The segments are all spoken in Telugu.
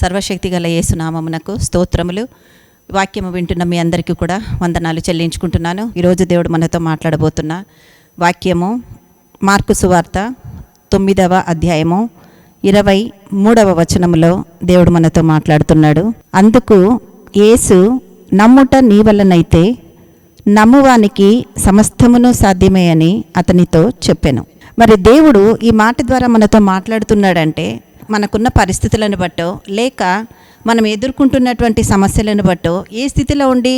సర్వశక్తి గల యేసునామమునకు స్తోత్రములు. వాక్యము వింటున్న మీ అందరికీ కూడా వందనాలు చెల్లించుకుంటున్నాను. ఈరోజు దేవుడు మనతో మాట్లాడబోతున్న వాక్యము మార్కు సువార్త తొమ్మిదవ అధ్యాయము ఇరవై మూడవ వచనములో దేవుడు మనతో మాట్లాడుతున్నాడు. అందుకు యేసు నమ్ముట నీ వల్లనైతే నమ్మువానికి సమస్తమును సాధ్యమే అని అతనితో చెప్పాను. మరి దేవుడు ఈ మాట ద్వారా మనతో మాట్లాడుతున్నాడంటే మనకున్న పరిస్థితులను బట్టో లేక మనం ఎదుర్కొంటున్నటువంటి సమస్యలను బట్టో ఏ స్థితిలో ఉండి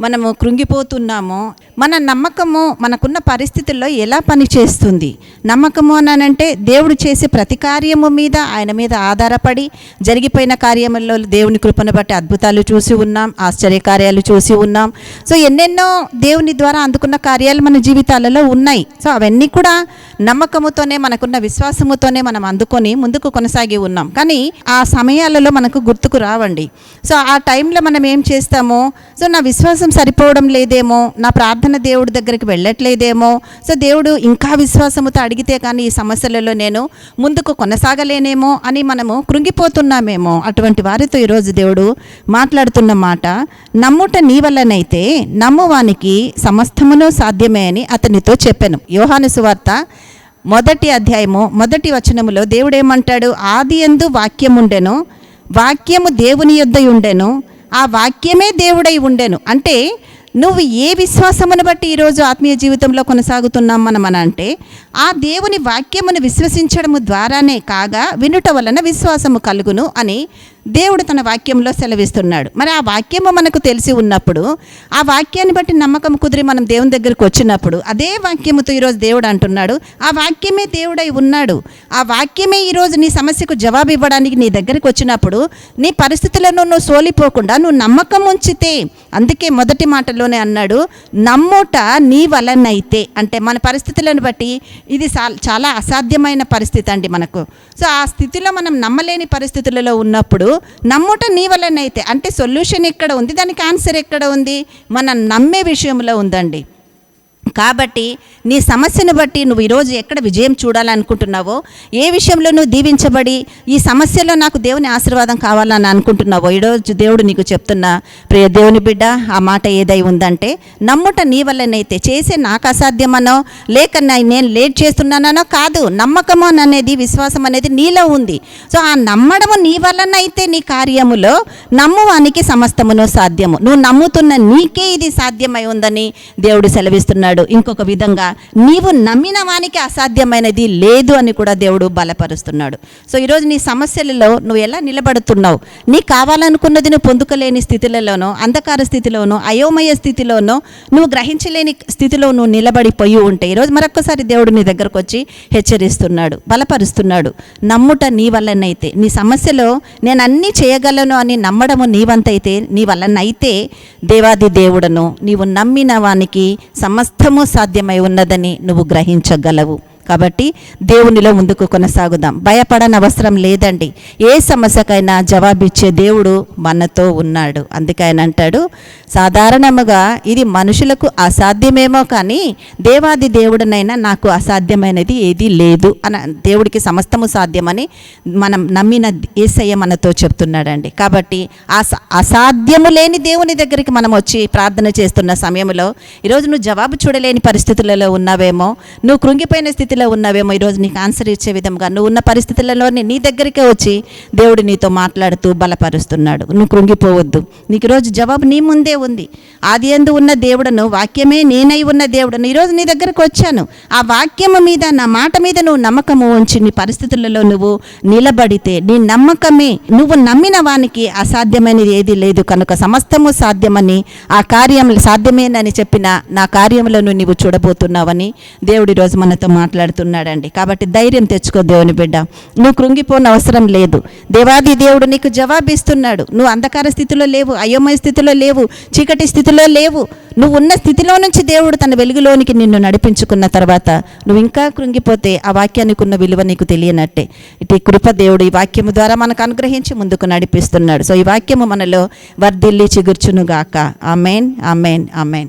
మనము కృంగిపోతున్నామో మన నమ్మకము మనకున్న పరిస్థితుల్లో ఎలా పనిచేస్తుంది? నమ్మకము అనంటే దేవుడు చేసే ప్రతి కార్యము మీద ఆయన మీద ఆధారపడి జరిగిపోయిన కార్యముల్లో దేవుని కృపను బట్టి అద్భుతాలు చూసి ఉన్నాం ఆశ్చర్య కార్యాలు చూసి ఉన్నాం. సో ఎన్నెన్నో దేవుని ద్వారా అందుకున్న కార్యాలు మన జీవితాలలో ఉన్నాయి. సో అవన్నీ కూడా నమ్మకముతోనే మనకున్న విశ్వాసముతోనే మనం అందుకొని ముందుకు కొనసాగి ఉన్నాం. కానీ ఆ సమయాలలో మనకు గుర్తుకు రావండి. సో ఆ టైంలో మనం ఏం చేస్తామో సో నా విశ్వాసం సరిపోవడం లేదేమో నా ప్రార్థన దేవుడి దగ్గరికి వెళ్ళట్లేదేమో. సో దేవుడు ఇంకా విశ్వాసముతో అడిగితే కానీ ఈ సమస్యలలో నేను ముందుకు కొనసాగలేనేమో అని మనము కృంగిపోతున్నామేమో. అటువంటి వారితో ఈరోజు దేవుడు మాట్లాడుతున్న మాట నమ్ముట నీ వల్లనైతే నమ్మువానికి సమస్తమును సాధ్యమే అని అతనితో చెప్పాను. యోహాను సువార్త మొదటి అధ్యాయము మొదటి వచనములో దేవుడు ఏమంటాడు? ఆది ఎందు వాక్యముండెను వాక్యము దేవుని యొద్ద ఉండెను ఆ వాక్యమే దేవుడై ఉండెను. అంటే నువ్వు ఏ విశ్వాసమును బట్టి ఈరోజు ఆత్మీయ జీవితంలో కొనసాగుతున్నాం మనం అని అంటే ఆ దేవుని వాక్యమును విశ్వసించడము ద్వారానే కాగా వినుట వలన విశ్వాసము కలుగును అని దేవుడు తన వాక్యంలో సెలవిస్తున్నాడు. మరి ఆ వాక్యము మనకు తెలిసి ఉన్నప్పుడు ఆ వాక్యాన్ని బట్టి నమ్మకం కుదిరి మనం దేవుని దగ్గరికి వచ్చినప్పుడు అదే వాక్యముతో ఈరోజు దేవుడు అంటున్నాడు ఆ వాక్యమే దేవుడై ఉన్నాడు. ఆ వాక్యమే ఈరోజు నీ సమస్యకు జవాబు ఇవ్వడానికి నీ దగ్గరికి వచ్చినప్పుడు నీ పరిస్థితులను నువ్వు సోలిపోకుండా నువ్వు నమ్మకం ఉంచితే అందుకే మొదటి మాటలోనే అన్నాడు నమ్ముట నీ వలనైతే. అంటే మన పరిస్థితులను బట్టి ఇది చాలా అసాధ్యమైన పరిస్థితి అండి మనకు. సో ఆ స్థితిలో మనం నమ్మలేని పరిస్థితులలో ఉన్నప్పుడు నమ్ముట నీ వలనైతే అంటే సొల్యూషన్ ఎక్కడ ఉంది? దానికి ఆన్సర్ ఎక్కడ ఉంది? మనం నమ్మే విషయంలో ఉందండి. కాబట్టి నీ సమస్యను బట్టి నువ్వు ఈరోజు ఎక్కడ విజయం చూడాలనుకుంటున్నావో ఏ విషయంలో నువ్వు దీవించబడి ఈ సమస్యలో నాకు దేవుని ఆశీర్వాదం కావాలని అనుకుంటున్నావో ఈరోజు దేవుడు నీకు చెప్తున్నా ప్రియ దేవుని బిడ్డ ఆ మాట ఏదై ఉందంటే నమ్ముట నీ వల్లనైతే చేసే నాకు అసాధ్యమనో లేక నేను లేట్ చేస్తున్నానో కాదు నమ్మకము అనేది విశ్వాసం అనేది నీలో ఉంది. సో ఆ నమ్మడము నీ వల్లనైతే నీ కార్యములో నమ్మువానికి సమస్తమును సాధ్యము. నువ్వు నమ్ముతున్న నీకే ఇది సాధ్యమై ఉందని దేవుడు సెలవిస్తున్నాడు. ఇంకొక విధంగా నీవు నమ్మిన వానికి అసాధ్యమైనది లేదు అని కూడా దేవుడు బలపరుస్తున్నాడు. సో ఈరోజు నీ సమస్యలలో నువ్వు ఎలా నిలబడుతున్నావు? నీ కావాలనుకున్నది నువ్వు పొందుకోలేని స్థితిలలోనో అంధకార స్థితిలోనో అయోమయ స్థితిలోనో నువ్వు గ్రహించలేని స్థితిలో నువ్వు నిలబడిపోయి ఉంటే ఈరోజు మరొకసారి దేవుడు నీ దగ్గరకు వచ్చి హెచ్చరిస్తున్నాడు బలపరుస్తున్నాడు. నమ్ముట నీ వల్లనైతే నీ సమస్యలో నేను అన్నీ చేయగలను అని నమ్మడము నీ వంతైతే నీ వల్లనైతే దేవాది దేవుడను నీవు నమ్మిన వానికి సమస్తము సాధ్యమై ఉన్నదని నువ్వు గ్రహించగలవు. కాబట్టి దేవునిలో ముందుకు కొనసాగుదాం. భయపడని అవసరం లేదండి. ఏ సమస్యకైనా జవాబిచ్చే దేవుడు మనతో ఉన్నాడు. అందుకే ఆయన అంటాడు సాధారణముగా ఇది మనుషులకు అసాధ్యమేమో కానీ దేవాది దేవుడనైనా నాకు అసాధ్యమైనది ఏది లేదు అని దేవుడికి సమస్తము సాధ్యమని మనం నమ్మిన ఏసయ్య మనతో చెప్తున్నాడండి. కాబట్టి ఆ అసాధ్యము లేని దేవుని దగ్గరికి మనం వచ్చి ప్రార్థన చేస్తున్న సమయంలో ఈరోజు నువ్వు జవాబు చూడలేని పరిస్థితులలో ఉన్నావేమో నువ్వు కృంగిపోయిన స్థితి స్థితిలో ఉన్నావేమో ఈరోజు నీకు ఆన్సర్ ఇచ్చే విధంగా. నువ్వు ఉన్న పరిస్థితులలోనే నీ దగ్గరికే వచ్చి దేవుడు నీతో మాట్లాడుతూ బలపరుస్తున్నాడు. నువ్వు కృంగిపోవద్దు. నీకు ఈరోజు జవాబు నీ ముందే ఉంది. ఆది ఎందు ఉన్న దేవుడను వాక్యమే నేనై ఉన్న దేవుడను ఈరోజు నీ దగ్గరకు వచ్చాను. ఆ వాక్యము మీద నా మాట మీద నువ్వు నమ్మకము ఉంచి నీ పరిస్థితులలో నువ్వు నిలబడితే నీ నమ్మకమే నువ్వు నమ్మిన వానికి అసాధ్యమైనది ఏది లేదు. కనుక సమస్తము సాధ్యమని ఆ కార్యం సాధ్యమేనని చెప్పిన నా కార్యములను నువ్వు చూడబోతున్నావని దేవుడి రోజు మనతో మాట్లాడుతున్నాడండి. కాబట్టి ధైర్యం తెచ్చుకో దేవుని బిడ్డ. నువ్వు కృంగిపోని అవసరం లేదు. దేవాది దేవుడు నీకు జవాబిస్తున్నాడు. నువ్వు అంధకార స్థితిలో లేవు అయోమయ స్థితిలో లేవు చీకటి స్థితిలో లేవు. నువ్వు ఉన్న స్థితిలో నుంచి దేవుడు తన వెలుగులోనికి నిన్ను నడిపించుకున్న తర్వాత నువ్వు ఇంకా కృంగిపోతే ఆ వాక్యానికి ఉన్న విలువ నీకు తెలియనట్టే. ఇటు కృప దేవుడు ఈ వాక్యము ద్వారా మనకు అనుగ్రహించి ముందుకు నడిపిస్తున్నాడు. సో ఈ వాక్యము మనలో వర్ధిల్లి చిగుర్చునుగాక. Amen amen amen.